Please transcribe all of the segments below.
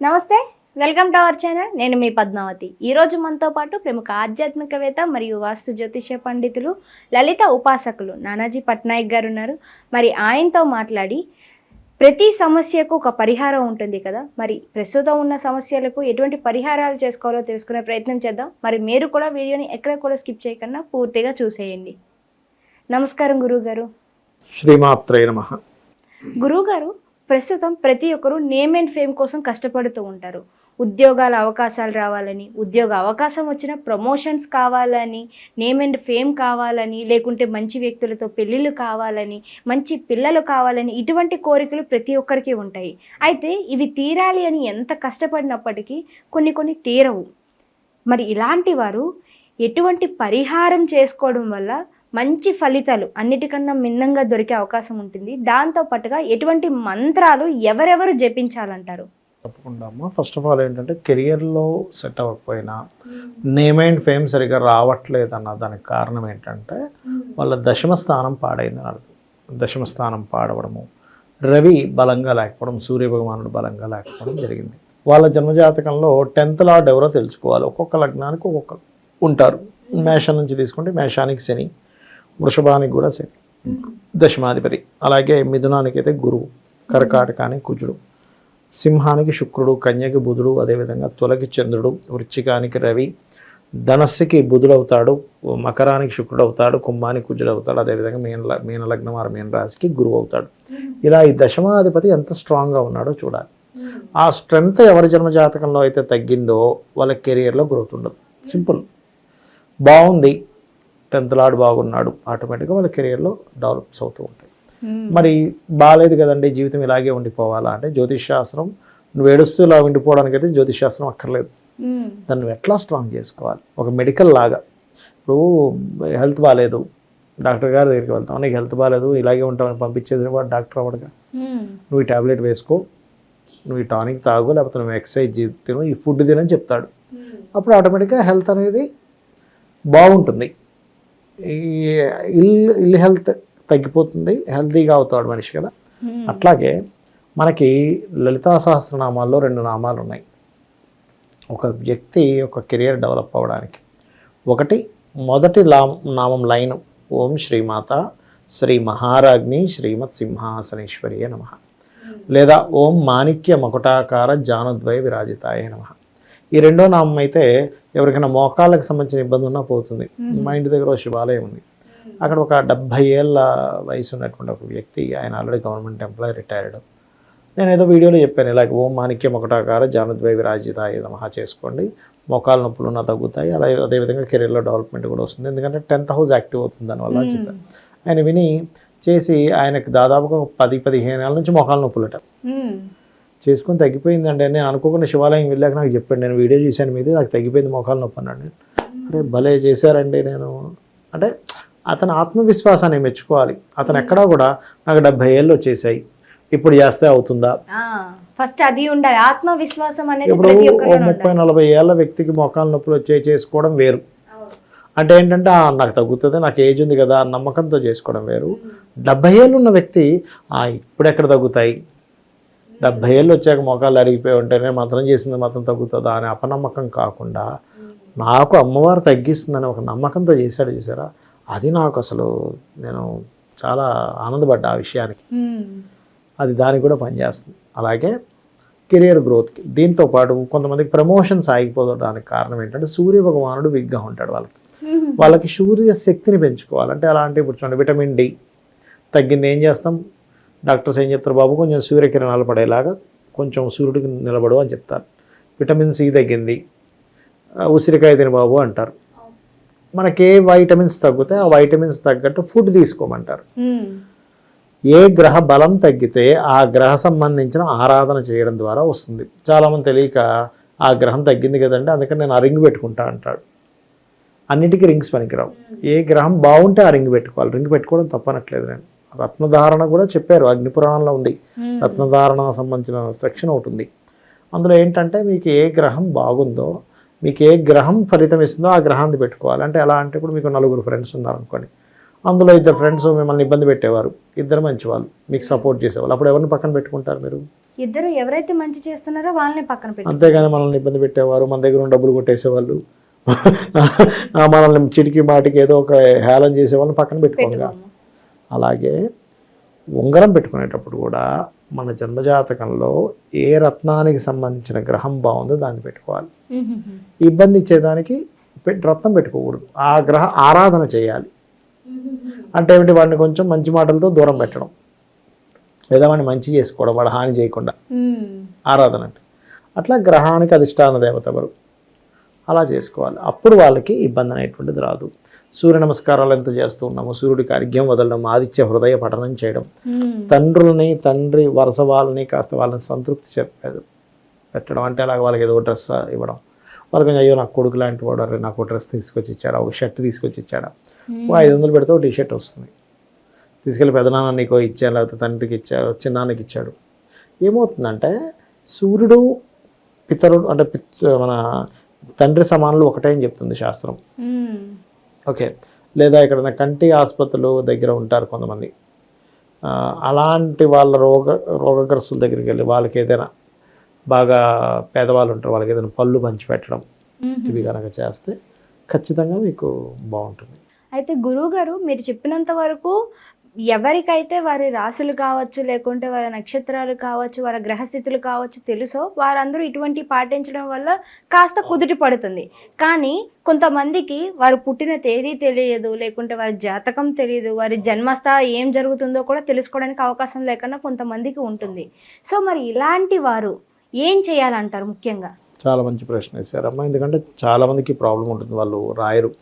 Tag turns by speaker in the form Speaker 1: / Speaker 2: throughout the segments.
Speaker 1: నమస్తే welcome to our channel. నేను మీ పద్మావతి. ఈ రోజు మనతో పాటు ప్రముఖ ఆధ్యాత్మికవేత్త మరియు వాస్తు జ్యోతిష పండితులు లలిత ఉపాసకులు నానాజీ పట్నాయక్ గారు ఉన్నారు. మరి ఆయనతో మాట్లాడి ప్రతి సమస్యకు ఒక పరిహారం ఉంటుంది కదా. మరి ప్రస్తుతం ఉన్న సమస్యలకు ఎటువంటి పరిహారాలు చేసుకోవాలో తెలుసుకునే ప్రయత్నం చేద్దాం. మరి మీరు కూడా వీడియోని ఎక్కడ కూడా స్కిప్ చేయకుండా పూర్తిగా చూసేయండి. నమస్కారం గురువుగారు.
Speaker 2: శ్రీమాత్రే నమ.
Speaker 1: గురువుగారు ప్రస్తుతం ప్రతి ఒక్కరూ నేమ్ అండ్ ఫేమ్ కోసం కష్టపడుతూ ఉంటారు. ఉద్యోగాల అవకాశాలు రావాలని ఉద్యోగ అవకాశం వచ్చిన ప్రమోషన్స్ కావాలని నేమ్ అండ్ ఫేమ్ కావాలని లేకుంటే మంచి వ్యక్తులతో పెళ్ళిళ్ళు కావాలని మంచి పిల్లలు కావాలని ఇటువంటి కోరికలు ప్రతి ఒక్కరికి ఉంటాయి. అయితే ఇవి తీరాలి అని ఎంత కష్టపడినప్పటికీ కొన్ని కొన్ని తీరవు. మరి ఇలాంటి వారు ఎటువంటి పరిహారం చేసుకోవడం వల్ల మంచి ఫలితాలు అన్నిటికన్నా మిన్నంగా దొరికే అవకాశం ఉంటుంది. దాంతో పాటుగా ఎటువంటి మంత్రాలు ఎవరెవరు జపించాలంటారు?
Speaker 2: తప్పకుండా అమ్మ. ఫస్ట్ ఆఫ్ ఆల్ ఏంటంటే కెరియర్లో సెట్ అవ్వకపోయినా నేమ్ అండ్ ఫేమ్ సరిగ్గా రావట్లేదు అన్న దానికి కారణం ఏంటంటే వాళ్ళ దశమ స్థానం పాడైంది అర్థం దశమ స్థానం పాడవడము రవి బలంగా లేకపోవడం సూర్య భగవానుడు బలంగా లేకపోవడం జరిగింది. వాళ్ళ జన్మజాతకంలో టెన్త్ లార్డ్ ఎవరో తెలుసుకోవాలి. ఒక్కొక్క లగ్నానికి ఒక్కొక్క ఉంటారు. మేషం నుంచి తీసుకుంటే మేషానికి శని వృషభానికి కూడా శని దశమాధిపతి. అలాగే మిథునానికి అయితే గురువు కర్కాటకానికి కుజుడు సింహానికి శుక్రుడు కన్యకి బుధుడు అదేవిధంగా తులకి చంద్రుడు వృచ్చికానికి రవి ధనస్సుకి బుధుడు అవుతాడు మకరానికి శుక్రుడు అవుతాడు కుంభానికి కుజుడు అవుతాడు అదేవిధంగా మీన మీన లగ్నం వారు మీన రాశికి గురువు అవుతాడు ఇలా ఈ దశమాధిపతి ఎంత స్ట్రాంగ్గా ఉన్నాడో చూడాలి. ఆ స్ట్రెంగ్త్ ఎవరి జన్మ జాతకంలో అయితే తగ్గిందో వాళ్ళ కెరియర్లో గ్రోత్ ఉండదు. సింపుల్. బాగుంది. టెన్త్ లాడ్ బాగున్నాడు ఆటోమేటిక్గా వాళ్ళ కెరియర్లో డెవలప్స్ అవుతూ ఉంటాయి. మరి బాగాలేదు కదండి జీవితం ఇలాగే ఉండిపోవాలా అంటే జ్యోతిష్ శాస్త్రం నువ్వు ఏడుస్తూ ఇలా ఉండిపోవడానికి అయితే జ్యోతిష్ శాస్త్రం అక్కర్లేదు దాన్ని నువ్వు ఎట్లా స్ట్రాంగ్ చేసుకోవాలి? ఒక మెడికల్ లాగా. ఇప్పుడు హెల్త్ బాగాలేదు డాక్టర్ గారి దగ్గరికి వెళ్తాం. నీకు హెల్త్ బాగాలేదు ఇలాగే ఉంటామని పంపించేది వాడు డాక్టర్ అవ్వడుగా. నువ్వు ఈ టాబ్లెట్ వేసుకో నువ్వు ఈ టానిక్ తాగు లేకపోతే నువ్వు ఎక్సర్సైజ్ తిను ఈ ఫుడ్ తినని చెప్తాడు. అప్పుడు ఆటోమేటిక్గా హెల్త్ అనేది బాగుంటుంది. ఈ ఇల్ ఇల్ హెల్త్ తగ్గిపోతుంది హెల్తీగా అవుతాడు మనిషి కదా. అట్లాగే మనకి లలితా సహస్రనామాల్లో రెండు నామాలు ఉన్నాయి. ఒక వ్యక్తి ఒక కెరియర్ డెవలప్ అవ్వడానికి. ఒకటి మొదటి లా నామం లైన్ ఓం శ్రీమాత శ్రీ మహారాజ్ని శ్రీమత్ సింహాసనేశ్వరియ నమ. లేదా ఓం మాణిక్య మకుటాకార జానుద్వయ విరాజితాయ నమ. ఈ రెండో నామం అయితే ఎవరికైనా మోకాళ్ళకి సంబంధించిన ఇబ్బంది ఉన్నా పోతుంది. మా ఇంటి దగ్గర ఒక శివాలయం ఉంది. అక్కడ ఒక డెబ్భై ఏళ్ళ వయసు ఉన్నటువంటి ఒక వ్యక్తి ఆయన ఆల్రెడీ గవర్నమెంట్ ఎంప్లాయీ రిటైర్డ్. నేను ఏదో వీడియోలో చెప్పాను ఇలాగ ఓం మాణిక్యం ఒకటాకార జానద్వై విరాజితాయ మహా చేసుకోండి. మోకాల నొప్పులు ఉన్న తగ్గుతాయి. అలాగే అదేవిధంగా కెరీర్లో డెవలప్మెంట్ కూడా వస్తుంది. ఎందుకంటే టెన్త్ హౌస్ యాక్టివ్ అవుతుంది దానివల్ల అని చెప్పాను. ఆయన విని చేసి ఆయనకు దాదాపుగా పది పదిహేను ఏళ్ళ నుంచి మోకాల నొప్పులట. చేసుకుని తగ్గిపోయిందండి. నేను అనుకోకుండా శివాలయం వెళ్ళాక నాకు చెప్పాడు నేను వీడియో చేశాను మీది నాకు తగ్గిపోయింది మోకాలు నొప్పి అన్నాడు నేను. అరే భలే చేశారండి నేను. అంటే అతని ఆత్మవిశ్వాసాన్ని మెచ్చుకోవాలి. అతను ఎక్కడా కూడా నాకు డెబ్బై ఏళ్ళు వచ్చేసాయి. ఇప్పుడు చేస్తే అవుతుందా?
Speaker 1: ఫస్ట్ అది ఉండాలి. ఆత్మవిశ్వాసం అనేది
Speaker 2: ఇప్పుడు ముప్పై నలభై ఏళ్ళ వ్యక్తికి మోకాలు నొప్పులు వచ్చే చేసుకోవడం వేరు. అంటే ఏంటంటే "ఆ, నాకు తగ్గుతుంది నాకు ఏజ్ ఉంది కదా నమ్మకంతో చేసుకోవడం వేరు. డెబ్బై ఏళ్ళు ఉన్న వ్యక్తి "ఆ, ఇప్పుడు ఎక్కడ తగ్గుతాయి? డెబ్బై ఏళ్ళు వచ్చాక మోకాలు అరిగిపోయి ఉంటేనే మాత్రం చేసింది మాత్రం తగ్గుతుందా అనే అపనమ్మకం కాకుండా నాకు అమ్మవారు తగ్గిస్తుందని ఒక నమ్మకంతో చేశాడు చూసారా? అది నాకు అసలు నేను చాలా ఆనందపడ్డా ఆ విషయానికి. అది దానికి కూడా పనిచేస్తుంది. అలాగే కెరియర్ గ్రోత్కి దీంతో పాటు కొంతమందికి ప్రమోషన్స్ ఆగిపోవడానికి కారణం ఏంటంటే సూర్య భగవానుడు విగ్గా ఉంటాడు వాళ్ళకి. వాళ్ళకి సూర్య శక్తిని పెంచుకోవాలంటే అలాంటి ఇప్పుడు చూడండి విటమిన్ డి తగ్గింది ఏం చేస్తాం? డాక్టర్స్ ఏం చెప్తారు బాబు కొంచెం సూర్యకిరణాలు పడేలాగా కొంచెం సూర్యుడికి నిలబడు అని చెప్తారు. విటమిన్ సి తగ్గింది. ఉసిరికాయ తిని బాబు అంటారు. మనకి ఏ వైటమిన్స్ తగ్గితే ఆ వైటమిన్స్ తగ్గట్టు ఫుడ్ తీసుకోమంటారు. ఏ గ్రహ బలం తగ్గితే ఆ గ్రహ సంబంధించిన ఆరాధన చేయడం ద్వారా వస్తుంది. చాలామంది తెలియక ఆ గ్రహం తగ్గింది కదండి అందుకని నేను ఆ రింగ్ పెట్టుకుంటా అంటాడు. అన్నిటికీ రింగ్స్ పనికిరావు. ఏ గ్రహం బాగుంటే ఆ రింగ్ పెట్టుకోవాలి. రింగ్ పెట్టుకోవడం తప్పనట్లేదు నేను. రత్నధారణ కూడా చెప్పారు అగ్ని పురాణంలో ఉంది. రత్నధారణ సంబంధించిన సెక్షన్ ఒకటి ఉంది. అందులో ఏంటంటే మీకు ఏ గ్రహం బాగుందో మీకు ఏ గ్రహం ఫలితం ఇస్తుందో ఆ గ్రహాన్ని పెట్టుకోవాలి. అంటే ఎలా అంటే ఇప్పుడు మీకు నలుగురు ఫ్రెండ్స్ ఉన్నారనుకోండి. అందులో ఇద్దరు ఫ్రెండ్స్ మిమ్మల్ని ఇబ్బంది పెట్టేవారు. ఇద్దరు మంచి వాళ్ళు మీకు సపోర్ట్ చేసేవాళ్ళు. అప్పుడు ఎవరిని పక్కన పెట్టుకుంటారు మీరు?
Speaker 1: ఇద్దరు ఎవరైతే మంచి చేస్తున్నారో వాళ్ళని పక్కన పెట్టి
Speaker 2: అంతేగాని మనల్ని ఇబ్బంది పెట్టేవారు. మన దగ్గర ఉన్న డబ్బులు కొట్టేసేవాళ్ళు. మనల్ని చిటికి మాటికి ఏదో ఒక హేళన చేసేవాళ్ళని పక్కన
Speaker 1: పెట్టుకోము.
Speaker 2: అలాగే ఉంగరం పెట్టుకునేటప్పుడు కూడా మన జన్మజాతకంలో ఏ రత్నానికి సంబంధించిన గ్రహం బాగుందో దాన్ని పెట్టుకోవాలి. ఇబ్బంది ఇచ్చేదానికి రత్నం పెట్టుకోకూడదు. ఆ గ్రహ ఆరాధన చేయాలి. అంటే ఏమిటి? వాడిని కొంచెం మంచి మాటలతో దూరం పెట్టడం. లేదా వాడిని మంచి చేసుకోవడం వాడు హాని చేయకుండా. ఆరాధన అంటే. అట్లా గ్రహానికి అధిష్టాన దేవత ఎవరు? అలా చేసుకోవాలి. అప్పుడు వాళ్ళకి ఇబ్బంది అనేటువంటిది రాదు. సూర్య నమస్కారాలు ఎంత చేస్తూ ఉన్నాము సూర్యుడికి అర్ఘ్యం వదలడం ఆదిత్య హృదయ పఠనం చేయడం. తండ్రులని తండ్రి వరుస వాళ్ళని కాస్త వాళ్ళని సంతృప్తి చెప్పేది పెట్టడం అంటే అలాగ వాళ్ళకి ఏదో డ్రెస్ ఇవ్వడం. వాళ్ళకి కొంచెం అయ్యో నాకు కొడుకు లాంటి వాడు అరే నాకు డ్రెస్ తీసుకొచ్చి ఇచ్చాడా ఒక షర్ట్ తీసుకొచ్చి ఇచ్చాడా? ఓ ఐదు వందలు పెడితే ఒక టీ షర్ట్ వస్తుంది. తీసుకెళ్ళి పెదనాన్న నీకో ఇచ్చాను లేకపోతే తండ్రికి ఇచ్చాడు చిన్నాన్నకి ఇచ్చాడు. ఏమవుతుందంటే సూర్యుడు పితరుడు అంటే మన తండ్రి సమానులు ఒకటే అని చెప్తుంది శాస్త్రం. ఓకే. లేదా ఇక్కడ కంటి ఆసుపత్రులు దగ్గర ఉంటారు కొంతమంది. అలాంటి వాళ్ళ రోగ రోగగ్రస్తుల దగ్గరికి వెళ్ళి వాళ్ళకి ఏదైనా బాగా పేదవాళ్ళు ఉంటారు వాళ్ళకి ఏదైనా పళ్ళు పంచి పెట్టడం. ఇవి కనుక చేస్తే ఖచ్చితంగా మీకు బాగుంటుంది.
Speaker 1: అయితే గురువు గారు మీరు చెప్పినంత వరకు ఎవరికైతే వారి రాశులు కావచ్చు లేకుంటే వారి నక్షత్రాలు కావచ్చు వారి గ్రహస్థితులు కావచ్చు తెలుసో వారందరూ ఇటువంటి పాటించడం వల్ల కాస్త కుదుటి పడుతుంది. కానీ కొంతమందికి వారు పుట్టిన తేదీ తెలియదు లేకుంటే వారి జాతకం తెలియదు వారి జన్మస్థ ఏం జరుగుతుందో కూడా తెలుసుకోవడానికి అవకాశం లేకుండా కొంతమందికి ఉంటుంది. సో మరి ఇలాంటి వారు ఏం చేయాలంటారు ముఖ్యంగా?
Speaker 2: చాలా మంచి ప్రశ్న వేశారమ్మా. ఎందుకంటే చాలా మందికి ప్రాబ్లం ఉంటుంది వాళ్ళు రాయరు.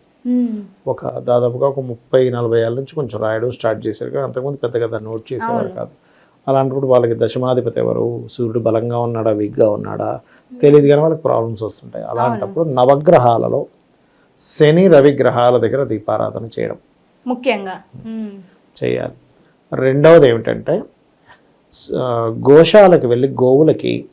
Speaker 2: ఒక దాదాపుగా ఒక ముప్పై నలభై ఏళ్ళ నుంచి కొంచెం రాయడం స్టార్ట్ చేశారు. కానీ అంతకుముందు పెద్దగా దాన్ని నోట్ చేసేవారు. కాదు. అలాంటప్పుడు వాళ్ళకి దశమాధిపతి ఎవరు? సూర్యుడు బలంగా ఉన్నాడా? వీక్గా ఉన్నాడా? తెలియదు కానీ వాళ్ళకి ప్రాబ్లమ్స్ వస్తుంటాయి. అలాంటప్పుడు నవగ్రహాలలో శని రవి గ్రహాల దగ్గర దీపారాధన చేయడం.
Speaker 1: ముఖ్యంగా. మ్మ్.
Speaker 2: చేయాలి. రెండవది ఏమిటంటే గోశాలకు వెళ్ళి గోవులకి.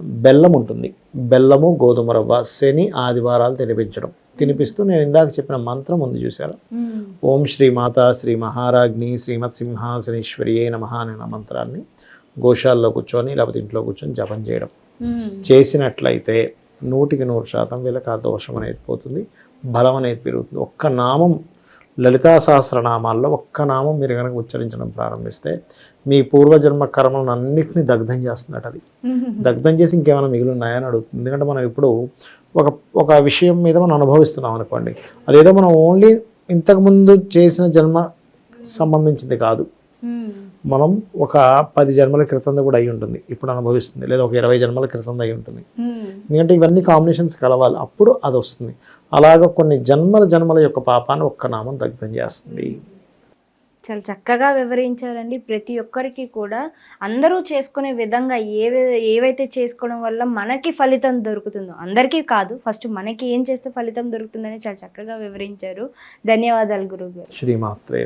Speaker 2: బెల్లం ఉంటుంది. బెల్లము గోధుమ రవ్వ శని ఆదివారాలు తినిపించడం. తినిపిస్తూ నేను ఇందాక చెప్పిన మంత్రం ఉంది చూసారా. ఓం శ్రీ మాత శ్రీ మహారాజ్ని శ్రీమత్ సింహాసనేశ్వరియే నమః అనే మంత్రాన్ని గోశాలలో కూర్చొని లేకపోతే ఇంట్లో కూర్చొని జపం చేయడం. చేసినట్లయితే నూటికి నూరు శాతం వీళ్ళకి ఆ దోషం అనేది పోతుంది బలం అనేది పెరుగుతుంది ఒక్క నామం లలితా సహస్రనామాల్లో ఒక్క నామం మీరు కనుక ఉచ్చరించడం ప్రారంభిస్తే మీ పూర్వజన్మ కర్మలను అన్నింటినీ దగ్ధం చేస్తున్నట్టు అది. దగ్ధం చేసి ఇంకేమైనా మిగిలి ఉన్నాయని అడుగుతుంది ఎందుకంటే మనం ఇప్పుడు ఒక ఒక విషయం మీద మనం అనుభవిస్తున్నాం అనుకోండి. అదేదో మనం ఓన్లీ ఇంతకుముందు చేసిన జన్మ సంబంధించింది కాదు.
Speaker 1: మ్మ్.
Speaker 2: మనం ఒక పది జన్మల క్రితం కూడా అయి ఉంటుంది. ఇప్పుడు అనుభవిస్తుంది. లేదా ఒక ఇరవై జన్మల క్రితం అయి ఉంటుంది.
Speaker 1: మ్మ్.
Speaker 2: ఎందుకంటే ఇవన్నీ కాంబినేషన్స్ కలవాలి. అప్పుడు అది వస్తుంది. అలాగ కొన్ని జన్మల జన్మల యొక్క పాపాన్ని ఒక్క నామం దగ్ధం చేస్తుంది.
Speaker 1: చాలా చక్కగా వివరించారండి. ప్రతి ఒక్కరికి కూడా అందరూ చేసుకునే విధంగా ఏవే ఏవైతే చేసుకోవడం వల్ల మనకి ఫలితం దొరుకుతుందో అందరికీ కాదు ఫస్ట్ మనకి ఏం చేస్తే ఫలితం దొరుకుతుందని చాలా చక్కగా వివరించారు. ధన్యవాదాలు గురువు గారు
Speaker 2: శ్రీమాత్రే